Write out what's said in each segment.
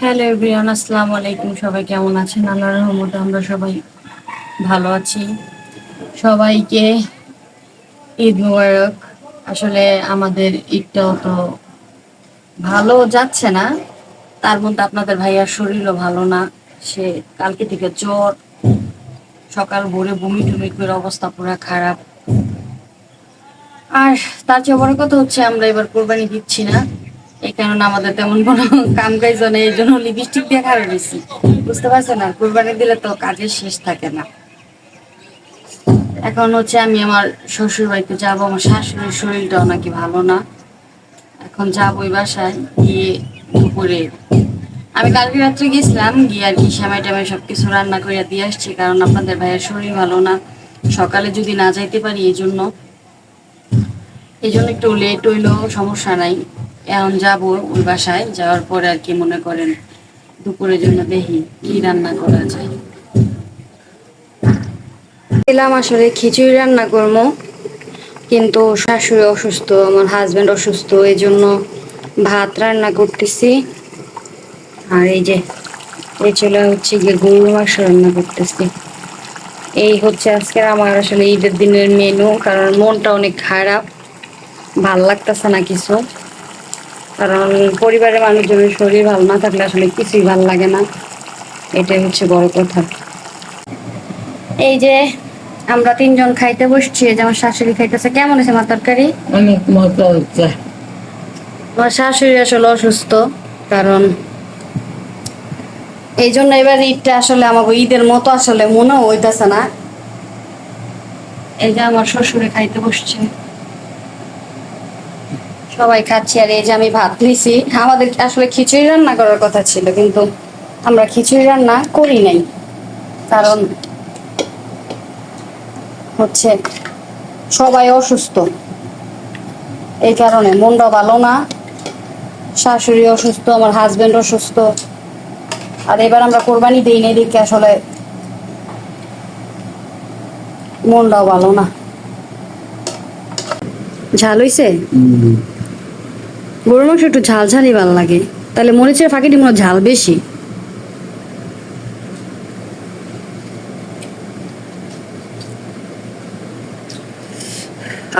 Hello everyone, আসসালামু আলাইকুম। সবাই কেমন আছেন? আল্লাহর রহমতে আমরা সবাই ভালো আছি। সবাইকে ঈদ মুবারক। আসলে আমাদের ঈদটাও তো ভালো যাচ্ছে না। তার মধ্যে আপনাদের ভাইয়ার শরীরও ভালো না। সে কালকে থেকে জ্বর। সকাল ভোরে বমি টুমি করে অবস্থা পুরো খারাপ। আর তার চেয়ে বড় কথা হচ্ছে আমরা এবার কোরবানি দিচ্ছি না। এই কারণে আমাদের তেমন কোনো কাম কাজ নেই, এই জন্য লিপস্টিক দিয়ে খারাপ বেশি। বুঝতে পারছেন আর কোরবানি দিলে তো কাজের শেষ থাকে না। এখন হচ্ছে আমি আমার শ্বশুর বাড়িতে যাব, আমার শাশুড়ির শরীরটাও নাকি ভালো না। এখন যাব ওই বাসায়, গিয়ে দুপুরে। আমি কালকে রাত্রে গেছিলাম, গিয়ে আর কি শ্যামাই টামাই সব কিছু রান্না করে দিয়ে আসছি, কারণ আপনাদের ভাইয়ের শরীর ভালো না। সকালে যদি না যাইতে পারি এই জন্য এই জন্য একটু লেট হইলেও সমস্যা নাই। এখন যাব ওই বাসায়, যাওয়ার পরে আর কি মনে করেন দুপুরের জন্য দেখি কি রান্না করা যায়। দিলাম আসলে খিচুড়ি রান্না করব, কিন্তু শাশুড়ি অসুস্থ, আমার হাজবেন্ড অসুস্থ এই জন্য ভাত রান্না করতেছি। আর এই যে, এই চলে হচ্ছে গিয়ে গরু মাংস রান্না করতেছি। এই হচ্ছে আজকে আমার আসলে ঈদের দিনের মেনু কারণ মনটা অনেক খারাপ, ভালো লাগতেছে না কিছু। কারণ পরিবারের মানুষজনের শরীর ভালো না থাকলে আসলে কিছুই ভালো লাগে না। এটাই হচ্ছে বড় কথা। এই যে আমরা তিনজন খাইতে বসছি যে আমার শাশুড়ি খাইতেছে। কেমন হয়েছে আমার তরকারি? অনেক মজা হচ্ছে আমার শাশুড়ি আসলে অসুস্থ কারণ এই জন্য এবার ঈদটা আসলে আমাকে ঈদের মতো আসলে মনে হইতেছে না। এই যে আমার শ্বশুরে খাইতে বসছে। সবাই খাচ্ছি আর এই যে আমি ভাত নিছি আমাদের আসলে খিচুড়ি রান্না করার কথা ছিল, কিন্তু আমরা খিচুড়ি রান্না করি নাই। কারণ হচ্ছে সবাই অসুস্থ। এই কারণে মনটা ভালো না। শাশুড়ি অসুস্থ, আমার হাজবেন্ড অসুস্থ। আর এবার আমরা কোরবানি দিই নাই দেখে আসলে মনটাও ভালো না। ঝাল হইছে? গরুর মাংস একটু ঝাল ঝালই ভালো লাগে। তাহলে মরিচের ফাঁকিটি মনে ঝাল বেশি।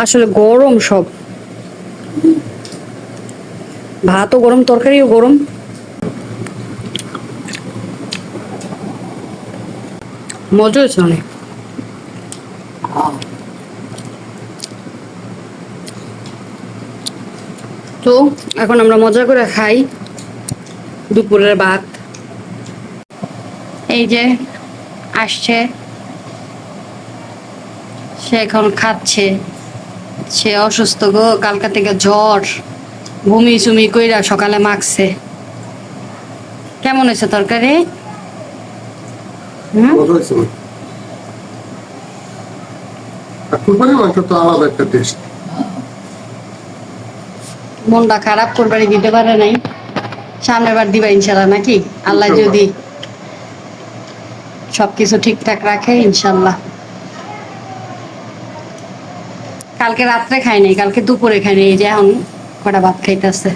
আসলে গরম সব। ভাতও গরম, তরকারিও গরম। মজা হয়েছে অনেক। তো এখন আমরা মজা করে খাই দুপুরের ভাত। এই যে আসছে। সে এখন খাচ্ছে। সে অসুস্থ গো, কালকা থেকে জ্বর। বমি সুমি কইরা সকালে মাখছে। কেমন হয়েছে তরকারি? আলাদা একটা টেস্ট মনটা খারাপ করবারই দিতে পারে নাই। সামনের বার দিবা ইনশাল্লাহ নাকি? আল্লাহ যদি সবকিছু ঠিকঠাক রাখে ইনশাল্লাহ কালকে রাত্রে খাই নাই কালকে দুপুরে খাই নাই এই যে এখন কটা ভাত খাইতেছে।